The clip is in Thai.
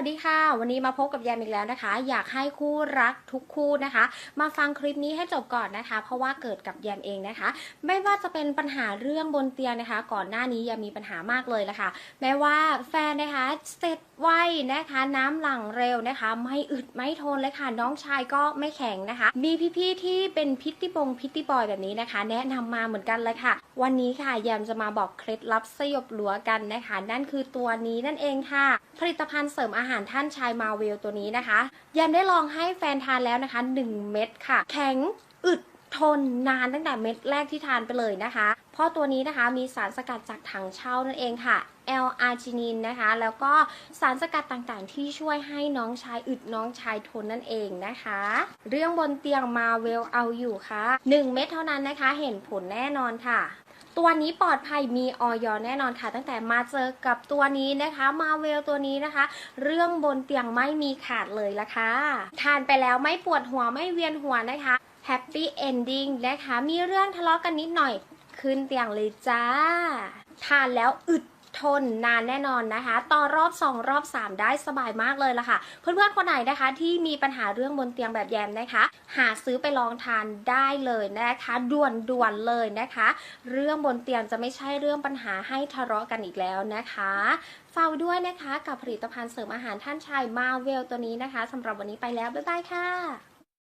วัสดีค่ะ วันนี้มาพบกับแยมอีกแล้วนะคะ อยากให้คู่รักทุกคู่นะคะ มาฟังคลิปนี้ให้จบก่อนนะคะ เพราะว่าเกิดกับแยมเองนะคะ ไม่ว่าจะเป็นปัญหาเรื่องบนเตียงนะคะ ก่อนหน้านี้แยมมีปัญหามากเลยละค่ะ แม้ว่าแฟนนะคะเสร็จไวนะคะ น้ำหลั่งเร็วนะคะ ไม่อึดไม่ทนเลยค่ะ น้องชายก็ไม่แข็งนะคะ มีพี่ๆที่เป็นพิตตี้บงพิตตี้บอยแบบนี้นะคะ แนะนำมาเหมือนกันเลยค่ะ วันนี้ค่ะแยมจะมาบอกเคล็ดลับสยบหลัวกันนะคะ นั่นคือตัวนี้นั่นเองค่ะ ผลิตภัณฑ์เสริมอาหารหารท่านชายมาเวลตัวนี้นะคะแยมได้ลองให้แฟนทานแล้วนะคะ 1 เม็ดค่ะ แข็งอึดทนนานตั้งแต่เม็ดแรกที่ทานไปเลยนะคะ เพราะตัวนี้นะคะมีสารสกัดจากถังเช่านั่นเองค่ะ L อาร์จินินนะคะ แล้วก็สารสกัดต่างๆ ที่ช่วยให้น้องชายอึดน้องชายทนนั่นเองนะคะ เรื่องบนเตียงมาเวลเอาอยู่ค่ะ 1 เม็ดเท่านั้นนะคะ เห็นผลแน่นอนค่ะ ตัวนี้ปลอดภัยมีออยแน่นอนค่ะ ตั้งแต่มาเจอกับตัวนี้นะคะมาเวลตัวนี้นะคะ เรื่องบนเตียงไม่มีขาดเลยละค่ะ ทานไปแล้วไม่ปวดหัวไม่เวียนหัวนะคะแฮปปี้เอนดิ้งนะคะ มีเรื่องทะเลาะกันนิดหน่อย ขึ้นเตียงเลยจ้า ทานแล้วอึด ทนนานแน่นอนนะคะ ต่อรอบ 2 รอบ 3 ได้สบายมากเลยล่ะค่ะ เพื่อนๆคนไหนนะคะ ที่มีปัญหาเรื่องบนเตียงแบบแยมนะคะ หาซื้อไปลองทานได้เลยนะคะด่วนๆเลยนะคะ เรื่องบนเตียงจะไม่ใช่เรื่องปัญหาให้ทะเลาะกันอีกแล้วนะคะฝากด้วยนะคะกับผลิตภัณฑ์เสริมอาหารท่านชายมาเวลตัวนี้นะคะสำหรับวันนี้ไปแล้วบ๊ายบายค่ะ